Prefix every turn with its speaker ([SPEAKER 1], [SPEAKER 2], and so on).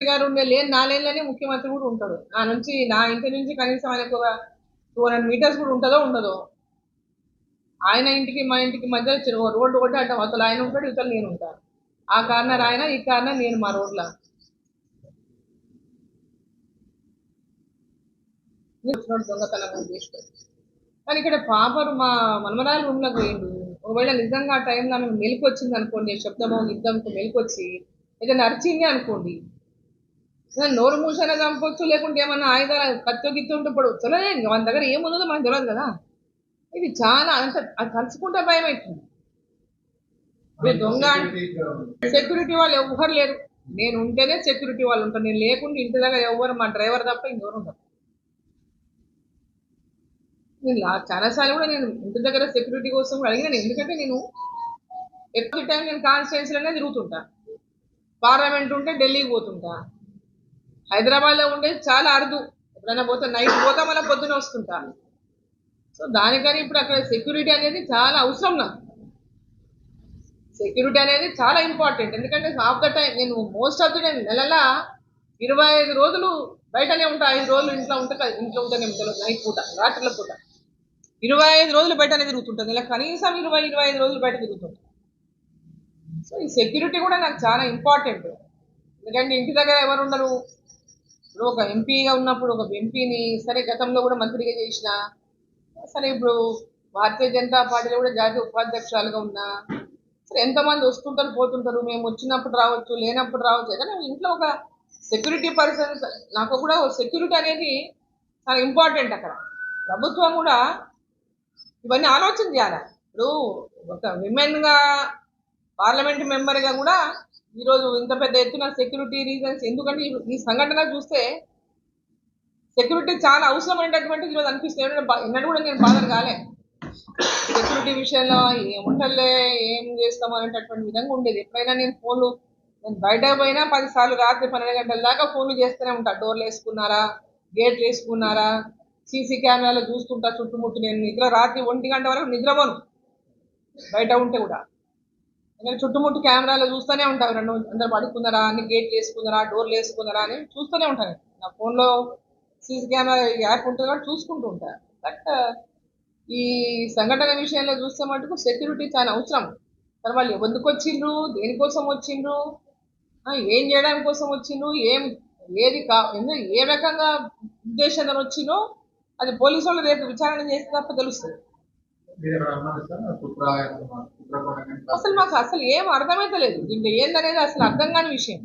[SPEAKER 1] గారు ఉండే లేని నాలుగేళ్ళనే ముఖ్యమంత్రి కూడా ఉంటాడు. నా నుంచి నా ఇంటి నుంచి కనీసం ఆయనకు ఒక టూ హండ్రెడ్ మీటర్స్ కూడా ఉంటుందో ఉండదో. ఆయన ఇంటికి మా ఇంటికి మధ్య రోడ్డు ఒకటి అంటే అవతల ఆయన ఉంటాడు ఇవతల నేను ఉంటాను ఆ కార్నర్ ఆయన ఈ కార్నర్ నేను మా రోడ్ల. దొంగతనం చేసుకో కానీ ఇక్కడ పాపరు మా మనమరాలు రూమ్లోకి పోయిండు ఒకవేళ నిజంగా ఆ టైంలో ఆమె మెలకు వచ్చింది అనుకోండి శబ్దమో యుద్ధంతో మెలకొచ్చి ఏదైనా అరిచింది అనుకోండి నోరు మూసైనా చంపొచ్చు లేకుంటే ఏమన్నా ఆయుధాలు కత్తో గిత్తో ఇప్పుడు వచ్చలే మన దగ్గర ఏముందో మనకు తెలియదు కదా. ఇది చాలా అంత అది తలుచుకుంటే భయం అవుతుంది దొంగ సెక్యూరిటీ వాళ్ళు ఎవ్వరు లేరు. నేను ఉంటేనే సెక్యూరిటీ వాళ్ళు ఉంటారు. నేను లేకుండా ఇంటి దగ్గర ఎవ్వరు మా డ్రైవర్ తప్ప ఇంకెవరు ఉండరు. నేను చాలాసార్లు కూడా నేను ఇంటి దగ్గర సెక్యూరిటీ కోసం కూడా అడిగినాను. ఎందుకంటే నేను ఎక్కువ టైం నేను కాన్స్టిట్యున్సీలోనే తిరుగుతుంటా. పార్లమెంట్ ఉంటే ఢిల్లీకి పోతుంటా. హైదరాబాద్లో ఉండేది చాలా అరుదు. ఎప్పుడైనా పోతే నైట్ పోతా మళ్ళీ పొద్దున వస్తుంటా. సో దానికని ఇప్పుడు అక్కడ సెక్యూరిటీ అనేది చాలా అవసరం నాకు. సెక్యూరిటీ అనేది చాలా ఇంపార్టెంట్ ఎందుకంటే ఆఫ్ ద టైం నేను మోస్ట్ ఆఫ్ ద టైం నెలల ఇరవై ఐదు రోజులు బయటనే ఉంటా. ఐదు రోజులు ఇంట్లో ఉంటే ఇంట్లో ఉంటేనే ఉంటాను నైట్ పూట రాత్రుల పూట. ఇరవై ఐదు రోజులు బయటనే తిరుగుతుంటుంది ఇలా కనీసం ఇరవై ఇరవై ఐదు రోజులు బయట తిరుగుతుంటాను సో ఈ సెక్యూరిటీ కూడా నాకు చాలా ఇంపార్టెంట్ ఎందుకంటే ఇంటి దగ్గర ఎవరు ఉండరు. ఇప్పుడు ఒక ఎంపీగా ఉన్నప్పుడు ఒక ఎంపీని సరే గతంలో కూడా మంత్రిగా చేసిన సరే ఇప్పుడు భారతీయ జనతా పార్టీలో కూడా జాతీయ ఉపాధ్యక్షురాలుగా ఉన్నా సరే ఎంతమంది వస్తుంటారు పోతుంటారు మేము వచ్చినప్పుడు రావచ్చు లేనప్పుడు రావచ్చు ఏదైనా ఇంట్లో ఒక సెక్యూరిటీ పర్సన్ నాకు కూడా సెక్యూరిటీ అనేది చాలా ఇంపార్టెంట్ అక్కడ. ప్రభుత్వం కూడా ఇవన్నీ ఆలోచన చేయాలి. ఇప్పుడు ఒక విమెన్గా పార్లమెంట్ మెంబర్గా కూడా ఈరోజు ఇంత పెద్ద ఎత్తున సెక్యూరిటీ రీజన్స్ ఎందుకంటే ఈ- సంఘటన చూస్తే సెక్యూరిటీ చాలా అవసరమైనటువంటిది ఈరోజు అనిపిస్తుంది. ఎన్నడూ కూడా నేను బాధలు కాలే. సెక్యూరిటీ విషయంలో ఏముంటలే ఏం చేస్తాం అనేటటువంటి విధంగా ఉండేది. ఎప్పుడైనా నేను ఫోన్లు నేను బయట పోయినా పదిసార్లు రాత్రి పన్నెండు గంటల దాకా ఫోన్లు చేస్తూనే ఉంటా. డోర్లు వేసుకున్నారా? గేట్లు వేసుకున్నారా? సీసీ కెమెరాలో చూస్తుంటా చుట్టుముట్టు నేను. నిద్ర రాత్రి ఒంటి గంట వరకు నిద్రపోను. బయట ఉంటే కూడా. నేను చుట్టుముట్టు కెమెరాలో చూస్తూనే ఉంటాను రెండు అందరు పడుకున్నారా? అన్ని గేట్లు వేసుకున్నారా? డోర్లు వేసుకున్నారా అని చూస్తూనే ఉంటాను నా ఫోన్లో సీసీ కెమెరా యాప్ ఉంటుంది కాబట్టి చూసుకుంటూ ఉంటాను బట్ ఈ సంఘటన విషయంలో చూస్తే మటుకు సెక్యూరిటీ చాలా అవసరం. తర్వాత వాళ్ళు ఎందుకు వచ్చిండ్రు? దేనికోసం వచ్చిండ్రు? ఏం చేయడానికి కోసం వచ్చిండ్రు? ఏం ఏది కా ఏ రకంగా ఉద్దేశంతో వచ్చిందో అది పోలీసు వాళ్ళు రేపు విచారణ చేస్తే తప్ప తెలుస్తుంది. అసలు మాకు అసలు ఏం అర్థమైతే లేదు దీంట్లో ఏందనేది అసలు అర్థం కాని విషయం.